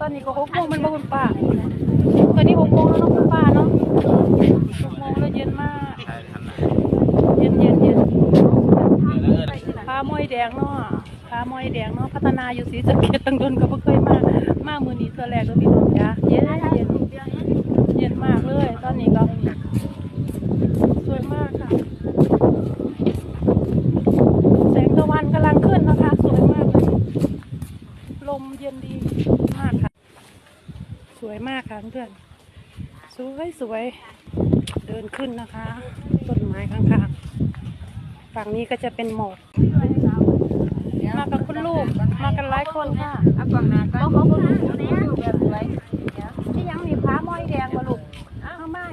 ตอนนี้ก็หกโมงมันบ่คุณป้า ตอนนี้หกโมงแล้วเนาะคุณป้าเนาะหกโมงแล้วเย็นมากเย็นเย็นเย็นพามอยแดงเนาะพามอยแดงเนาะ พัฒนาอยู่ศรีสะเกษตั้งโดนก็บ่เคยมา มามือนี้เธอแรกก็พี่น้องจ้าเย็นเย็นเย็นมากเลย ตอนนี้ก็สวยมากค่ะ แสงตะวันกำลังขึ้นนะคะ สวยมากเลย ลมเย็นดีมากค่ะ สวยมากค่ะเพื่อนส วยสวย เดินขึ้นนะคะ ต้นไม้ข้างๆ ฝั่งนี้ก็จะเป็นหมอกมากับคุณลูก มากันหลายคนค่ะเอากล่องหนาก็เขาก็รู้เนี่ยแบบสวยที่ยังมีพ้ามอยแดงมาลูกอ้าวไม่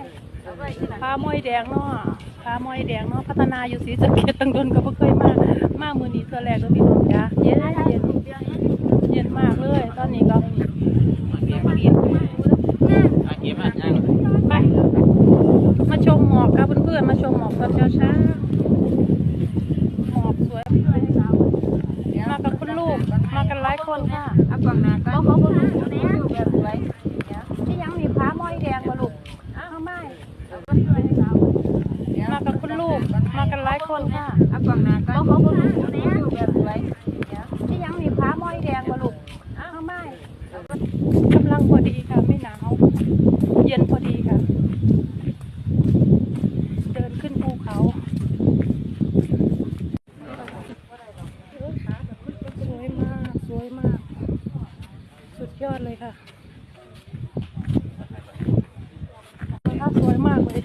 เอาไว้ที่หลังพ้ามอยแดงเนาะพ้ามอยแดงเนาะ พัฒนาอยู่ศรีสะเกษตั้งโดนก็บ่เคยมา มามื้อนี้เทื่อแรกก็พี่น้องจ้าเย็นเย็นเย็นมากเลย ตอนนี้ก็ไป มาชมหมอกค่ะเพื่อนๆ มาชมหมอกตอนเช้าๆหมอกสวย มากับคุณลูก มากันหลายคนค่ะ เอากล่องหนาก็เขาก็รู้เนี่ยแบบสวย ที่ยังมีพ้ามอยแดงมาลูกอ้าวไม่ มากับคุณลูก มากันหลาย คนค่ะเอากล่องหนาก็เขาก็รู้เนี่ยแบบสวยที่ยังมีพ้ามอยแดงมาลูกอ้าวไม่กำลังพอดีค่ะไม่หนาวเย็นพอดีค่ะ เดินขึ้นภูเขาสวยมากสวยมาก สุดยอดเลยค่ะค่ะสวยมากเลย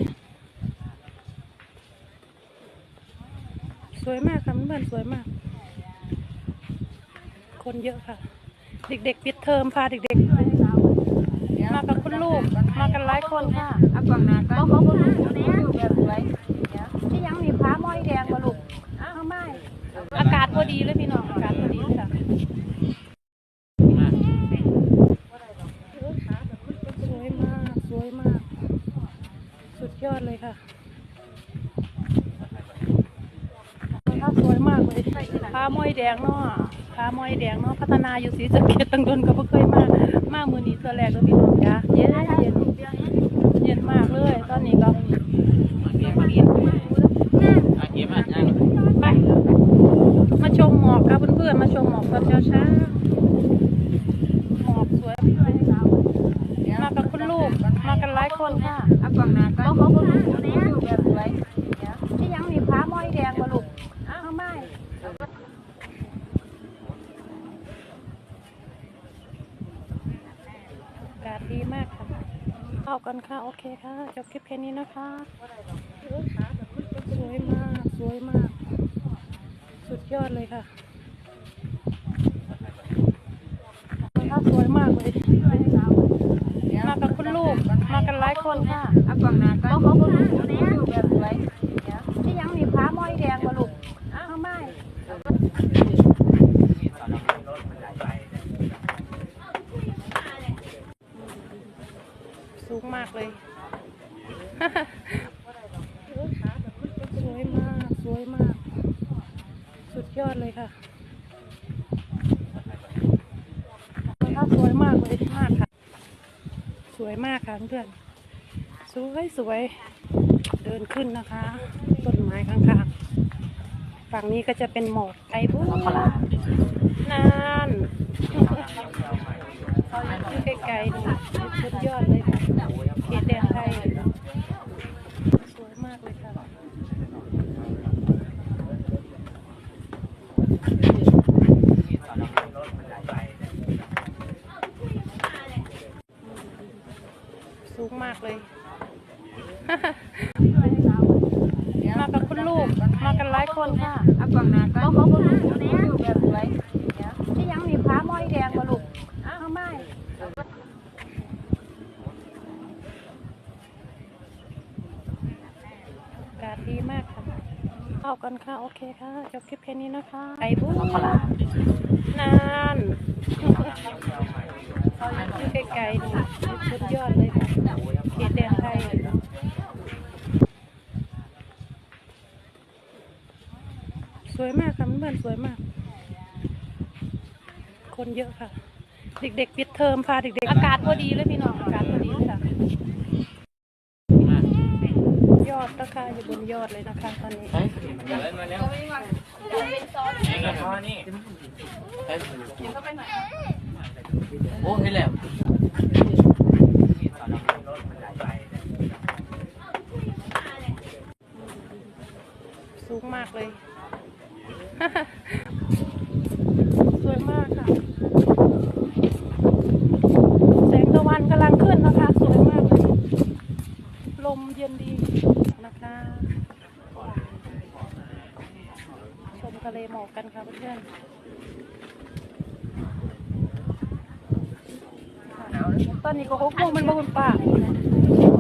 ส วยมากค่ะเพื่อนๆสวยมาก คนเยอะค่ะ เด็กๆปิดเทอมพาเด็กๆ มากับคุณลูก มากันหลายคนค่ะเอากล่องหนาก็เขาก็รู้เนี่ยแบบสวยที่ยังมีพ้ามอยแดงมาลูกอ้าวไม่อากาศพอดีเลยพี่น้องอากาศพอดีเลยค่ะสวยมากสวยมาก สุดยอดเลยค่ะค่ะ สวยมากเลยผ้าม้อยแดงเนาะผ้าม้อยแดงเนาะพัฒนาอยู่สีสะเกตตั้งโดนก็บ่เคยมามามือนี้เทื่อแรกก็พี่น้องจ้าเย็นเย็นเย็นมากเลย ตอนนี้ก็ไปมาชมหมอกค่ะเพื่อนๆมาชมหมอกตอนเช้าๆหมอกสวย มากับคุณลูก มากันหลายคนค่ะ เอากล่องหนาก็เขาก็รู้เนี่ยแบบสวย ที่ยังมีพ้ามอยแดงมาลูกอ้าวไม่ อากาศดีมากค่ะเข้ากันค่ะโอเคค่ะจบคลิปแค่นี้นะคะสวยมากสวยมาก สุดยอดเลยค่ะค่ะสวยมากเลยมากับคุณลูกมากันหลายคนค่ะเอากล่องหนาก็เขาก็รู้เนี่ยแบบสวย ที่ยังมีพ้ามอยแดงมาลูกอ้าวไม่ สูงมากเลย สวยมาก สวยมาก สุ ดเลยค่ะค่ะสวยมากเลยมากค่ะ สวยมากค่ะเพื่อนสวยสวยเดินขึ้นนะคะต้นไม้ข้างๆฝั่งนี้ก็จะเป็นหมอกไอ้บุ้นานอยู่ไกลๆนี่สุดยอดเลยค่ะเขตแดนไทย สวยมากเลยค่ะ สูงมากเลย มากับคุณลูก มากันหลายคนค่ะเอากล่องหนาก็เขาก็รู้เนี่ยแบบสวยที่ยังมีพ้ามอยแดงมาลูกอ้าวไม่อากาศดีมากค่ะเข้ากันค่ะ โอเคค่ะ จบคลิปแค่นี้นะคะ ไอ้บุ้นาน อยู่ไกลๆนี่สุดยอดเลยค่ะเขตแดนไทยสวยมากค่ะเพื่อนๆสวยมาก คนเยอะค่ะ เด็กๆปิดเทอมพาเด็กๆ อากาศพอดีเลยพี่น้อง อากาศพอดีเลยค่ะ ยอดนะคะอยู่บนยอดเลยนะคะตอนนี้โอ้เห็นแล้วสูงมากเลย สวยมากค่ะ แสงตะวันกำลังขึ้นนะคะ สวยมากเลย ลมเย็นดีนะคะชมทะเลหมอกกันค่ะเพื่อนๆค่ะ ตอนนี้ก็หกโมงมันบ่คุณป้า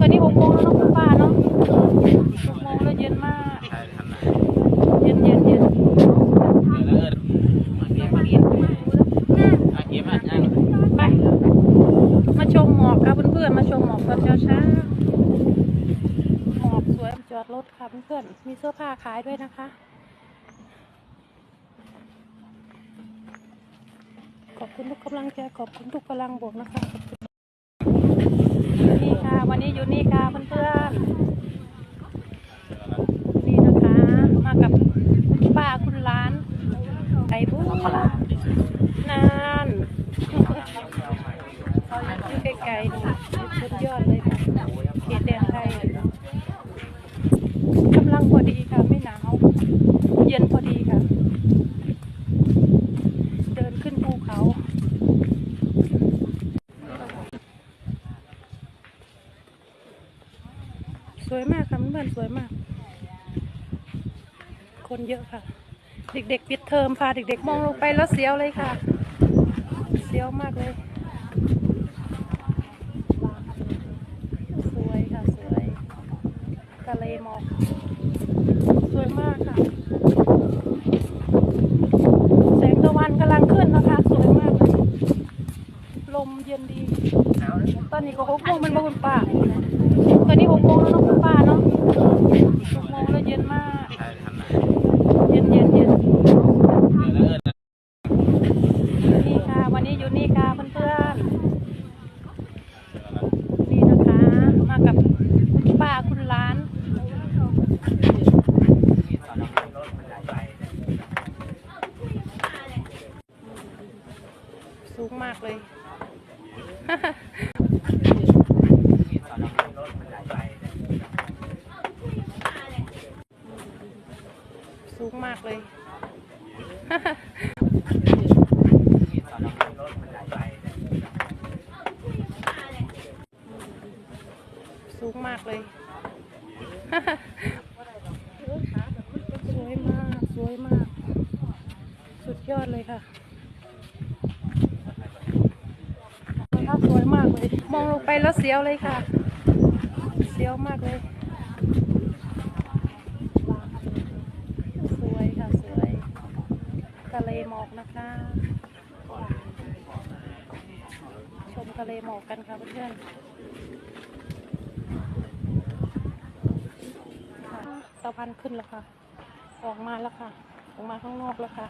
ตอนนี้หกโมงแล้วเนาะคุณป้าเนาะหกโมงแล้วเย็นมาก เย็นเย็นเย็นไป มาชมหมอกค่ะเพื่อนๆ มาชมหมอกตอนเช้าเช้าหมอกสวยจอดรถค่ะเพื่อนๆ มีเสื้อผ้าขายด้วยนะคะ อบคุณทุกกำลังใจขอบคุณทุกกำลังบวกนะคะนี่ค่ะ วันนี้อยู่นี่ค่ะเพื่อนๆ นี่นะคะ มากับป้าคุณร้านไก่บุ้งนานอยู่ไกลๆนี่สุดยอดเลยค่ะเขตแดนไทยกำลังพอดีค่ะ ไม่หนาว เย็นพอดีค่ะ เดินขึ้นภูเขา สวยมากค่ะเพื่อนๆ สวยมาก คนเยอะค่ะ เด็กๆปิดเทอมพาเด็กๆ มองลงไปแล้วเสียวเลยค่ะ เสียวมากเลย สวยค่ะ สวยทะเลหมอกสวยมากค่ะแสงตะวันกำลังขึ้นนะคะ สวยมากเลยลมเย็นดี ตอนนี้ก็หกโมงมันบ่คุณป้า ตอนนี้หกโมงแล้วเนาะคุณป้าเนาะหกโมงแล้วเย็นมาก เย็นเย็นเย็นนี่ค่ะ วันนี้อยู่นี่ค่ะเพื่อนๆ นี่นะคะ มากับป้าคุณร้าน สูงมากเลย สูงมากเลย สูงมากเลย สวยมาก สวยมาก สุดยอดเลยค่ะสวยมากเลย มองลงไปแล้วเสียวเลยค่ะ เสียวมากเลย สวยค่ะ สวย ทะเลหม อกนะคะ ชมทะเลหมอกกันค่ะเพื่อนๆค่ะสะพานขึ้นแล้วค่ะ ออกมาแล้วค่ะ ออกมาข้างนอกแล้วค่ะ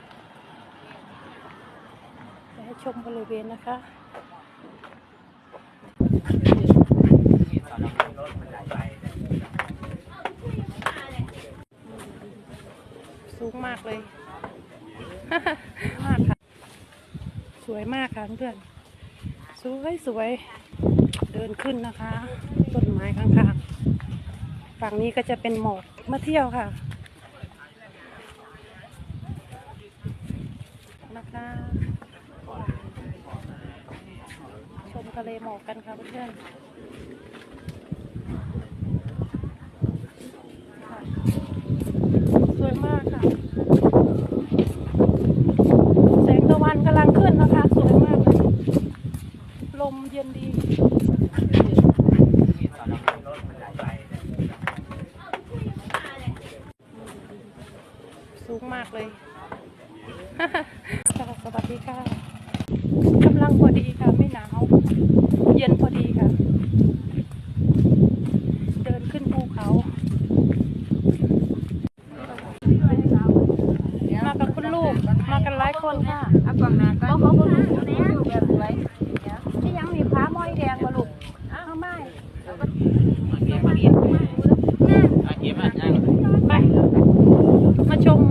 จะให้ชมบริเวณนะคะสูงมากเลย มากค่ะ สวยมากค่ะเพื่อน สวยสวย เดินขึ้นนะคะ ต้นไม้ข้างๆ ฝั่งนี้ก็จะเป็นหมอกมาเที่ยวค่ะนะคะชมทะเลหมอกกันค่ะเพื่อนสวยมากค่ะ แสงตะวันกำลังขึ้นนะคะ สวยมากเลย ล มเย็นดี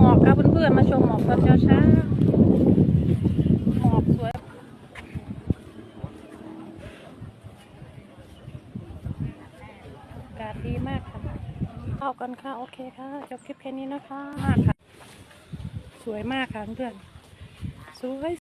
มอกค่ะเพื่อนๆ มาชมหมอกตอนเช้าช้าหมอกสวย อากาศดีมากค่ะ เข้ากันค่ะ โอเคค่ะ จบคลิปแค่นี้นะคะมากค่ะ สวยมากค่ะเพื่อน สวย